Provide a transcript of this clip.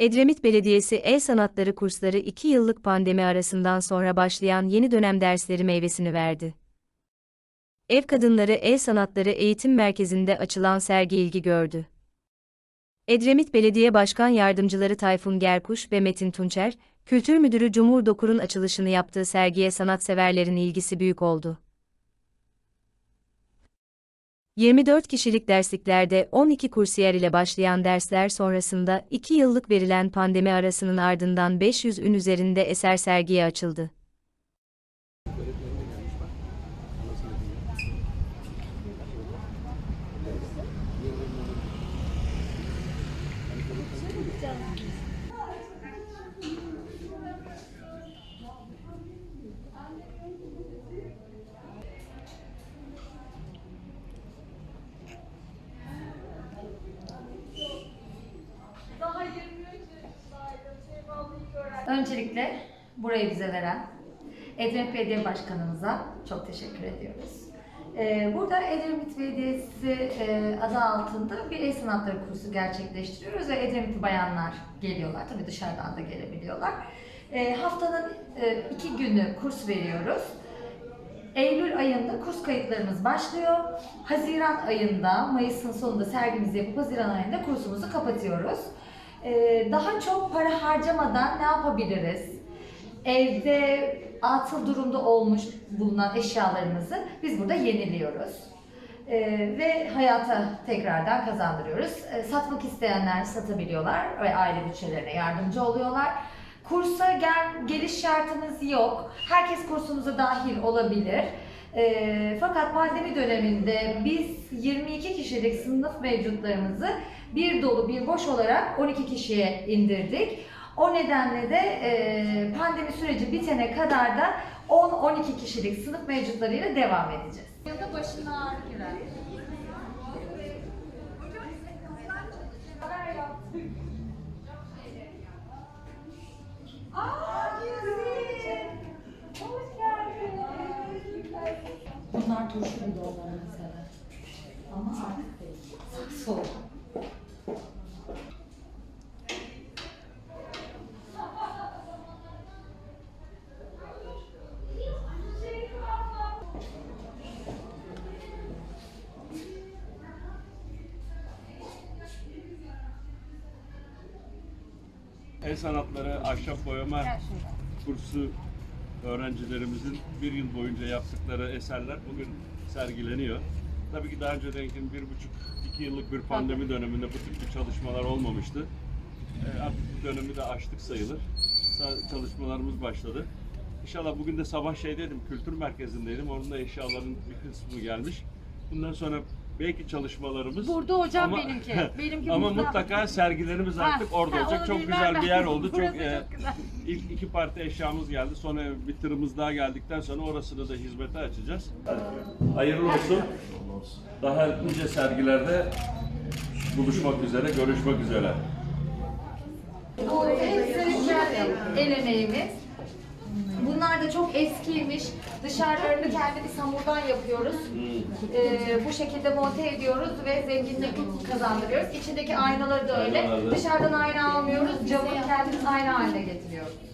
Edremit Belediyesi El Sanatları kursları 2 yıllık pandemi arasından sonra başlayan yeni dönem dersleri meyvesini verdi. Ev Kadınları El Sanatları Eğitim Merkezi'nde açılan sergi ilgi gördü. Edremit Belediye Başkan Yardımcıları Tayfun Gerkuş ve Metin Tunçer, Kültür Müdürü Cumhur Dokur'un açılışını yaptığı sergiye sanatseverlerin ilgisi büyük oldu. 24 kişilik dersliklerde 12 kursiyer ile başlayan dersler sonrasında 2 yıllık verilen pandemi arasının ardından 500 ün üzerinde eser sergiye açıldı. Öncelikle burayı bize veren Edremit Belediye Başkanımıza çok teşekkür ediyoruz. Ee, Burada Edremit Belediyesi e, adı altında bir el sanatları kursu gerçekleştiriyoruz ve Edremitli bayanlar geliyorlar. Tabii dışarıdan da gelebiliyorlar. Ee, Haftanın e, iki günü kurs veriyoruz. Eylül ayında kurs kayıtlarımız başlıyor. Haziran ayında, Mayıs'ın sonunda sergimizi yapıp Haziran ayında kursumuzu kapatıyoruz. Ee, daha çok para harcamadan ne yapabiliriz? Evde atıl durumda olmuş bulunan eşyalarımızı biz burada yeniliyoruz. Ee, ve hayata tekrardan kazandırıyoruz. Ee, satmak isteyenler satabiliyorlar ve aile bütçelerine yardımcı oluyorlar. Kursa gel, geliş şartımız yok. Herkes kursumuza dahil olabilir. Ee, fakat pandemi döneminde biz 22 kişilik sınıf mevcutlarımızı bir dolu bir boş olarak 12 kişiye indirdik. O nedenle de e, pandemi süreci bitene kadar da 10-12 kişilik sınıf mevcutlarıyla devam edeceğiz. Yılda başına ağrı girer. Bunlar turşu gibi olan mesela. Ama artık değil. Soğuk. El sanatları ahşap boyama kursu öğrencilerimizin bir yıl boyunca yaptıkları eserler bugün sergileniyor. Tabii ki daha öncedenkin bir buçuk, iki yıllık bir pandemi döneminde bu tip bir çalışmalar olmamıştı. Ee, artık bu dönemi de aştık sayılır. Sa- Çalışmalarımız başladı. İnşallah bugün de sabah şeydeydim, kültür merkezindeydim. Orada eşyaların bir kısmı gelmiş. Bundan sonra belki çalışmalarımız Burada hocam ama, benimki. Benimki ama burada. mutlaka sergilerimiz Ha, artık orada ha, olacak. onu Çok güzel bir ben. yer oldu. Burası çok, e, çok güzel. ilk iki parti eşyamız geldi. Sonra bir tırımız daha geldikten sonra orasını da hizmete açacağız. Hayırlı olsun. Daha nice sergilerde buluşmak üzere, görüşmek üzere. Bu hepsi kendi el emeğimiz. Bunlar çok eskiymiş. Dışarılarını kendimiz hamurdan yapıyoruz. Ee, bu şekilde monte ediyoruz ve zenginlik kazandırıyoruz. İçindeki aynaları da öyle. Aynalar da. Dışarıdan ayna almıyoruz. Camı kendimiz ayna haline getiriyoruz.